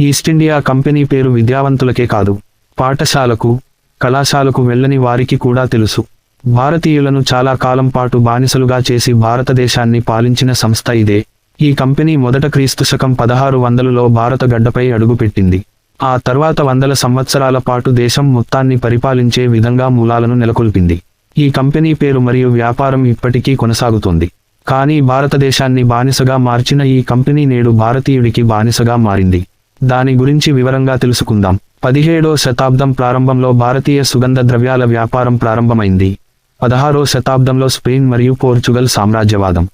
East India company పేరు విద్యావంతులకే కాదు. పాఠశాలకు కళాశాలకు వెళ్ళని వారికి కూడా తెలుసు. భారతీయులను చాలా కాలం పాటు బానిసలుగా చేసి భారతదేశాన్ని పాలించిన సంస్థ ఇదే. ఈ కంపెనీ మొదట క్రీస్తు శకం పదహారు వందలులో భారత గడ్డపై అడుగుపెట్టింది. ఆ తర్వాత వందల సంవత్సరాల పాటు దేశం మొత్తాన్ని పరిపాలించే విధంగా మూలాలను నెలకొల్పింది. ఈ కంపెనీ పేరు మరియు వ్యాపారం ఇప్పటికీ కొనసాగుతోంది. కానీ భారతదేశాన్ని బానిసగా మార్చిన ఈ కంపెనీ నేడు భారతీయుడికి బానిసగా మారింది. దాని గురించి వివరంగా తెలుసుకుందాం. పదిహేడో శతాబ్దం ప్రారంభంలో భారతీయ సుగంధ ద్రవ్యాల వ్యాపారం ప్రారంభమైంది. పదహారో శతాబ్దంలో స్పెయిన్ మరియు పోర్చుగల్ సామ్రాజ్యవాదం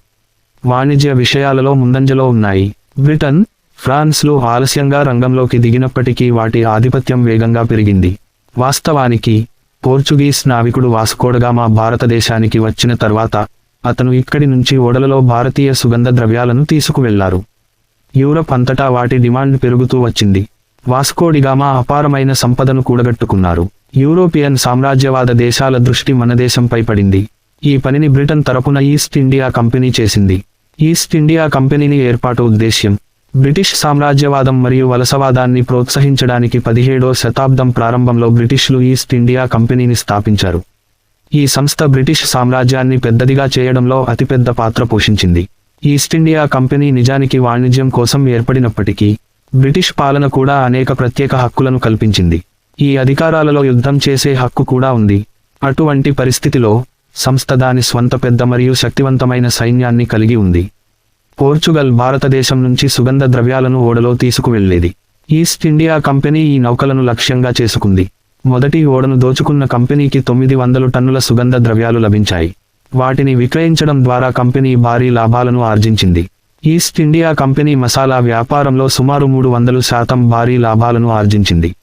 వాణిజ్య విషయాలలో ముందంజలో ఉన్నాయి. బ్రిటన్ ఫ్రాన్స్లు ఆలస్యంగా రంగంలోకి దిగినప్పటికీ వాటి ఆధిపత్యం వేగంగా పెరిగింది. వాస్తవానికి పోర్చుగీస్ నావికుడు వాస్కోడగామా భారతదేశానికి వచ్చిన తర్వాత అతను ఇక్కడి నుంచి ఓడలలో భారతీయ సుగంధ ద్రవ్యాలను తీసుకువెళ్ళారు. యూరప్ అంతటా వాటి డిమాండ్ పెరుగుతూ వచ్చింది. వాస్కోడిగామా అపారమైన సంపదను కూడగట్టుకున్నారు. యూరోపియన్ సామ్రాజ్యవాద దేశాల దృష్టి మన దేశంపై పడింది. ఈ పనిని బ్రిటన్ తరపున ఈస్ట్ ఇండియా కంపెనీ చేసింది. ఈస్ట్ ఇండియా కంపెనీని ఏర్పాటు ఉద్దేశ్యం. బ్రిటిష్ సామ్రాజ్యవాదం మరియు వలసవాదాన్ని ప్రోత్సహించడానికి పదిహేడో శతాబ్దం ప్రారంభంలో బ్రిటిష్లు ఈస్ట్ ఇండియా కంపెనీని స్థాపించారు. ఈ సంస్థ బ్రిటిష్ సామ్రాజ్యాన్ని పెద్దదిగా చేయడంలో అతిపెద్ద పాత్ర పోషించింది. ఈస్ట్ ఇండియా కంపెనీ నిజానికి వాణిజ్యం కోసం ఏర్పడినప్పటికీ బ్రిటిష్ పాలన కూడా అనేక ప్రత్యేక హక్కులను కల్పించింది. ఈ అధికారాలలో యుద్ధం చేసే హక్కు కూడా ఉంది. అటువంటి పరిస్థితిలో సంస్థ దాని స్వంత పెద్ద మరియు శక్తివంతమైన సైన్యాన్ని కలిగి ఉంది. పోర్చుగల్ భారతదేశం నుంచి సుగంధ ద్రవ్యాలను ఓడలో తీసుకువెళ్ళేది. ఈస్ట్ ఇండియా కంపెనీ ఈ నౌకలను లక్ష్యంగా చేసుకుంది. మొదటి ఓడను దోచుకున్న కంపెనీకి తొమ్మిది వందలు టన్నుల సుగంధ ద్రవ్యాలు లభించాయి. వాటిని విక్రయించడం ద్వారా కంపెనీ భారీ లాభాలను ఆర్జించింది. ఈస్ట్ ఇండియా కంపెనీ మసాలా వ్యాపారంలో సుమారు మూడు వందలు శాతం భారీ లాభాలను ఆర్జించింది.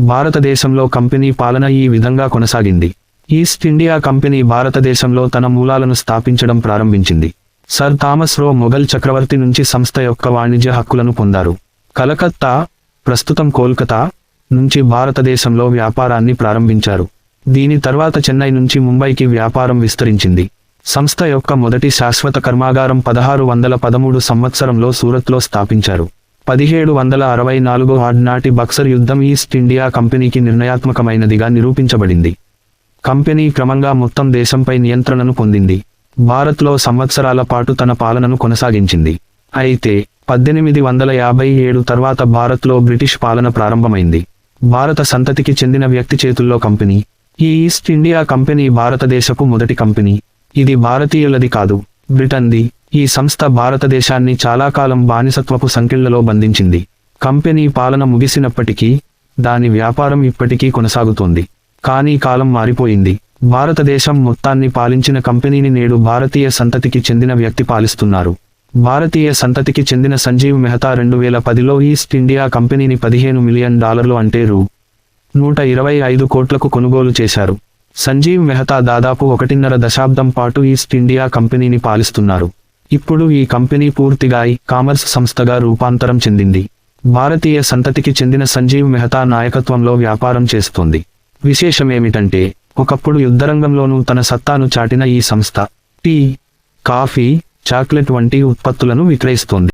భారతదేశంలో కంపెనీ పాలన ఈ విధంగా కొనసాగింది. ఈస్ట్ ఇండియా కంపెనీ భారతదేశంలో తన మూలాలను స్థాపించడం ప్రారంభించింది. సర్ థామస్ రో మొఘల్ చక్రవర్తి నుంచి సంస్థ యొక్క వాణిజ్య హక్కులను పొందారు. కలకత్తా ప్రస్తుతం కోల్కతా నుంచి భారతదేశంలో వ్యాపారాన్ని ప్రారంభించారు. దీని తర్వాత చెన్నై నుంచి ముంబైకి వ్యాపారం విస్తరించింది. సంస్థ యొక్క మొదటి శాశ్వత కర్మాగారం పదహారు వందల పదమూడు సంవత్సరంలో సూరత్లో స్థాపించారు. పదిహేడు వందల అరవై నాలుగు నాటి బక్సర్ యుద్ధం ఈస్ట్ ఇండియా కంపెనీకి నిర్ణయాత్మకమైనదిగా నిరూపించబడింది. కంపెనీ క్రమంగా మొత్తం దేశంపై నియంత్రణను పొందింది. భారత్లో సంవత్సరాల పాటు తన పాలనను కొనసాగించింది. అయితే పద్దెనిమిది వందల యాభై ఏడు తర్వాత భారత్లో బ్రిటిష్ పాలన ప్రారంభమైంది. భారత సంతతికి చెందిన వ్యక్తి చేతుల్లో కంపెనీ ఈ ఈస్ట్ ఇండియా కంపెనీ భారతదేశపు మొదటి కంపెనీ. ఇది భారతీయులది కాదు. బ్రిటన్ది. ఈ సంస్థ భారతదేశాన్ని చాలా కాలం బానిసత్వపు సంకెళ్ళలో బంధించింది. కంపెనీ పాలన ముగిసినప్పటికీ దాని వ్యాపారం ఇప్పటికీ కొనసాగుతోంది. కానీ కాలం మారిపోయింది. భారతదేశం మొత్తాన్ని పాలించిన కంపెనీని నేడు భారతీయ సంతతికి చెందిన వ్యక్తి పాలిస్తున్నారు. భారతీయ సంతతికి చెందిన సంజీవ్ మెహతా రెండు వేల పదిలో ఈస్ట్ ఇండియా కంపెనీని పదిహేను మిలియన్ డాలర్లు అంటే రూ. నూట ఇరవై ఐదు కోట్లకు కొనుగోలు చేశారు. సంజీవ్ మెహతా దాదాపు ఒకటిన్నర దశాబ్దం పాటు ఈస్ట్ ఇండియా కంపెనీని పాలిస్తున్నారు. ఇప్పుడు ఈ కంపెనీ పూర్తిగా ఈ కామర్స్ సంస్థగా రూపాంతరం చెందింది. భారతీయ సంతతికి చెందిన సంజీవ్ మెహతా నాయకత్వంలో వ్యాపారం చేస్తోంది. విశేషమేమిటంటే ఒకప్పుడు యుద్ధరంగంలోనూ తన సత్తాను చాటిన ఈ సంస్థ టీ కాఫీ చాక్లెట్ వంటి ఉత్పత్తులను విక్రయిస్తోంది.